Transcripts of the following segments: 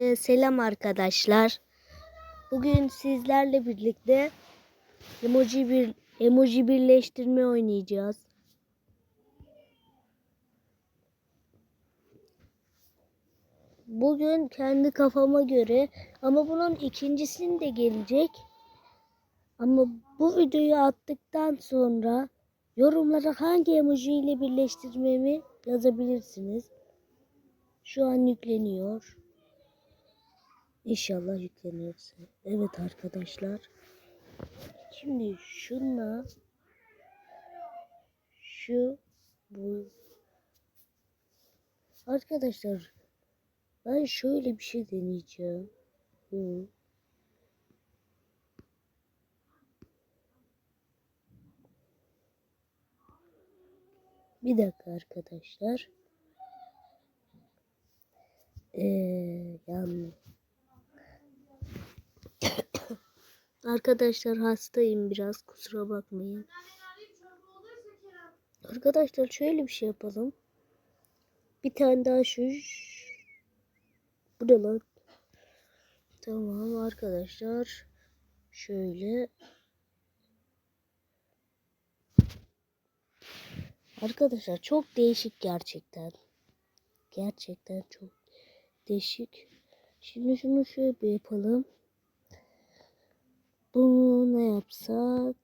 Ee, Selam arkadaşlar. Bugün sizlerle birlikte emoji bir emoji birleştirme oynayacağız. Bugün kendi kafama göre ama bunun ikincisini de gelecek. Ama bu videoyu attıktan sonra yorumlara hangi emoji ile birleştirmemi yazabilirsiniz. Şu an yükleniyor. İnşallah yüklenirse. Evet arkadaşlar. Şimdi şunla şu bu Arkadaşlar ben şöyle bir şey deneyeceğim. Bu. Bir dakika arkadaşlar. Ee, yanlış. Arkadaşlar hastayım biraz kusura bakmayın. Arkadaşlar şöyle bir şey yapalım. Bir tane daha şu. Bu ne lan? Tamam arkadaşlar. Şöyle. Arkadaşlar çok değişik gerçekten. Gerçekten çok değişik. Şimdi şunu şöyle bir yapalım. Bunu ne yapsak?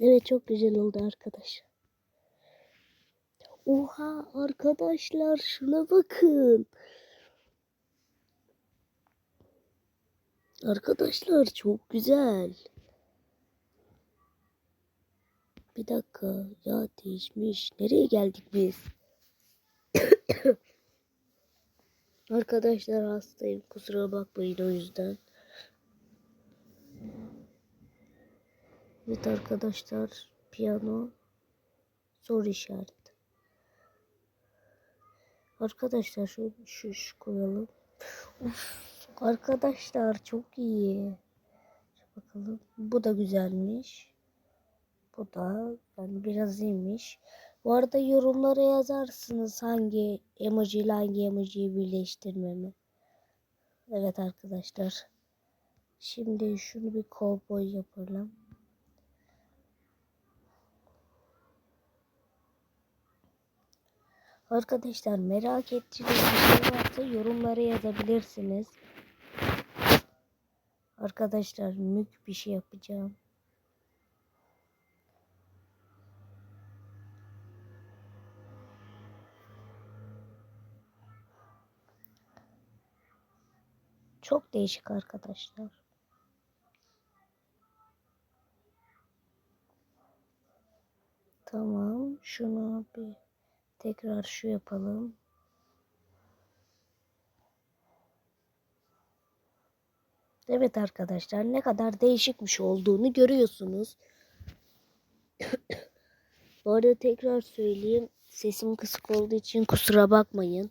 Evet çok güzel oldu arkadaşlar. Oha arkadaşlar şuna bakın. Arkadaşlar çok güzel. Bir dakika ya değişmiş. Nereye geldik biz? Arkadaşlar hastayım. Kusura bakmayın o yüzden. Evet arkadaşlar piyano soru işareti. Arkadaşlar şu şu, şu koyalım. Arkadaşlar çok iyi. Bakalım. Bu da güzelmiş. Bu da yani biraz iyiymiş. Bu arada yorumlara yazarsınız hangi emoji ile hangi emojiyi birleştirmemi. Evet arkadaşlar. Şimdi şunu bir kovboy yapalım. Arkadaşlar merak ettiğiniz bir şey varsa yorumlara yazabilirsiniz. Arkadaşlar mük bir şey yapacağım. Çok değişik arkadaşlar. Tamam. Şunu bir tekrar şu yapalım. Evet arkadaşlar ne kadar değişikmiş olduğunu görüyorsunuz. Bu arada tekrar söyleyeyim. Sesim kısık olduğu için kusura bakmayın.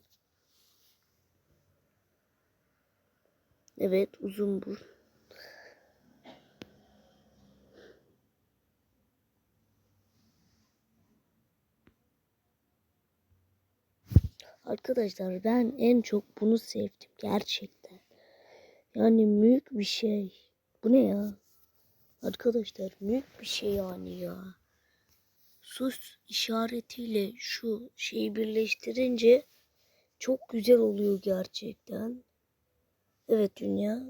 Evet uzun bu. Arkadaşlar ben en çok bunu sevdim gerçekten. Yani büyük bir şey. Bu ne ya? Arkadaşlar büyük bir şey yani ya. Sus işaretiyle şu şeyi birleştirince çok güzel oluyor gerçekten. Evet dünya.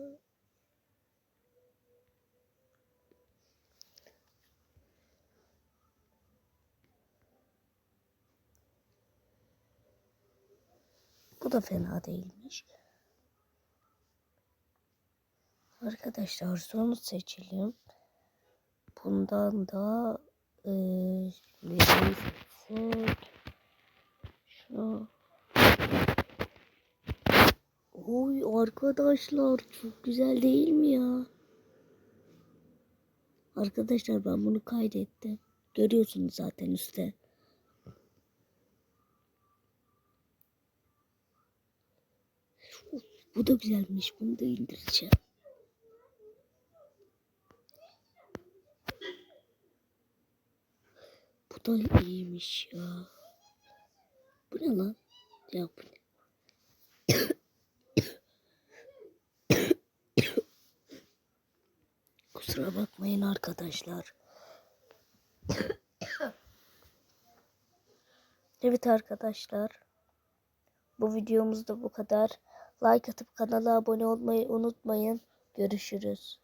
Bu da fena değilmiş. Arkadaşlar sonu seçelim. Bundan da e, seçsek? Şunu. Oy arkadaşlar çok güzel değil mi ya? Arkadaşlar ben bunu kaydettim. Görüyorsunuz zaten üstte. Uf, bu da güzelmiş. Bunu da indireceğim. Bu da iyiymiş ya. Bu ne lan? Ya bu ne? Kusura bakmayın arkadaşlar. Evet arkadaşlar. Bu videomuz da bu kadar. Like atıp kanala abone olmayı unutmayın. Görüşürüz.